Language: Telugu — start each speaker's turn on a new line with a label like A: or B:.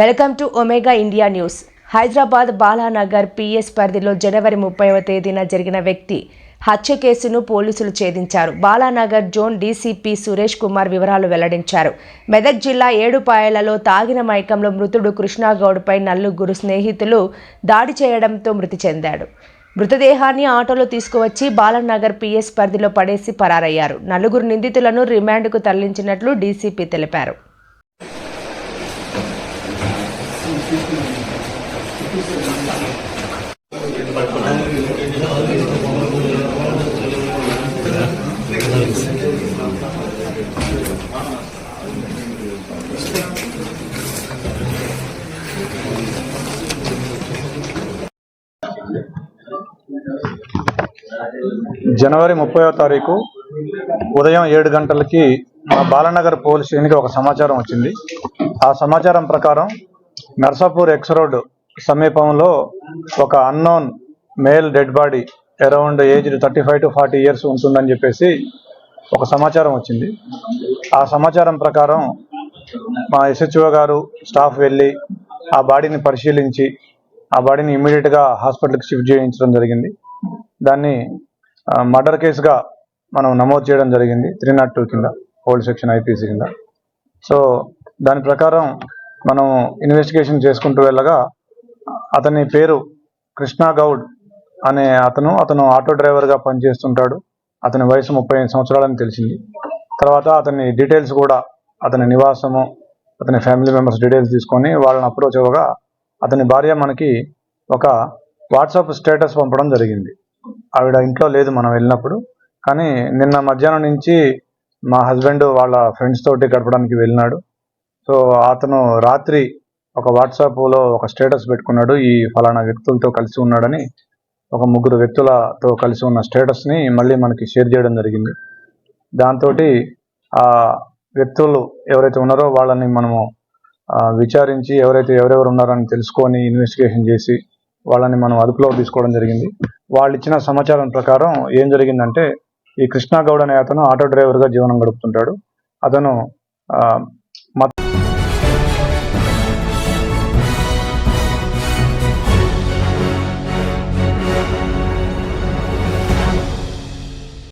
A: Welcome to Omega India news. Hyderabad Balanagar PS పరిధిలో జనవరి ముప్పైవ తేదీన జరిగిన వ్యక్తి హత్య కేసును పోలీసులు ఛేదించారు. బాలానగర్ జోన్ డీసీపీ సురేష్ కుమార్ వివరాలు వెల్లడించారు. మెదక్ జిల్లా ఏడుపాయలలో తాగిన మైకంలో మృతుడు కృష్ణాగౌడ్పై నలుగురు స్నేహితులు దాడి చేయడంతో మృతి చెందాడు. మృతదేహాన్ని ఆటోలో తీసుకువచ్చి బాలనగర్ పిఎస్ పరిధిలో పడేసి పరారయ్యారు. నలుగురు నిందితులను రిమాండ్కు తరలించినట్లు డీసీపీ తెలిపారు.
B: జనవరి ముప్పైవ తారీఖు ఉదయం ఏడు గంటలకి మా బాలనగర్ పోలీస్ స్టేషన్కి ఒక సమాచారం వచ్చింది. ఆ సమాచారం ప్రకారం నర్సాపూర్ ఎక్స్ రోడ్ సమీపంలో ఒక unknown male dead body around age thirty five to forty years ఉంటుందని చెప్పేసి ఒక సమాచారం వచ్చింది. ఆ సమాచారం ప్రకారం మా ఎస్హెచ్ఓ గారు స్టాఫ్ వెళ్ళి ఆ బాడీని పరిశీలించి ఆ బాడీని ఇమ్మీడియట్గా హాస్పిటల్కి షిఫ్ట్ చేయించడం జరిగింది. దాన్ని మర్డర్ కేసుగా మనం నమోదు చేయడం జరిగింది. త్రీ నాట్ టూ కింద ఓల్డ్ సెక్షన్ ఐపీసీ కింద. సో దాని ప్రకారం మనం ఇన్వెస్టిగేషన్ చేసుకుంటూ వెళ్ళగా అతని పేరు కృష్ణా గౌడ్ అనే అతను అతను ఆటో డ్రైవర్గా పనిచేస్తుంటాడు. అతని వయసు ముప్పై ఐదు సంవత్సరాలని తెలిసింది. తర్వాత అతని డీటెయిల్స్ కూడా అతని నివాసము అతని ఫ్యామిలీ మెంబర్స్ డీటెయిల్స్ తీసుకొని వాళ్ళని అప్రోచ్ అవ్వగా అతని భార్య మనకి ఒక వాట్సాప్ స్టేటస్ పంపడం జరిగింది. ఆవిడ ఇంట్లో లేదు మనం వెళ్ళినప్పుడు. కానీ నిన్న మధ్యాహ్నం నుంచి మా హస్బెండ్ వాళ్ళ ఫ్రెండ్స్ తోటి గడపడానికి వెళ్ళినాడు. సో అతను రాత్రి ఒక వాట్సాప్లో ఒక స్టేటస్ పెట్టుకున్నాడు ఈ ఫలానా వ్యక్తులతో కలిసి ఉన్నాడని ఒక ముగ్గురు వ్యక్తులతో కలిసి ఉన్న స్టేటస్ని మళ్ళీ మనకి షేర్ చేయడం జరిగింది. దాంతో ఆ వ్యక్తులు ఎవరైతే ఉన్నారో వాళ్ళని మనము విచారించి ఎవరైతే ఎవరెవరు ఉన్నారో అని తెలుసుకొని ఇన్వెస్టిగేషన్ చేసి వాళ్ళని మనం అదుపులో తీసుకోవడం జరిగింది. వాళ్ళు ఇచ్చిన సమాచారం ప్రకారం ఏం జరిగిందంటే ఈ కృష్ణా గౌడ్ అనే అతను ఆటో డ్రైవర్గా జీవనం గడుపుతుంటాడు. అతను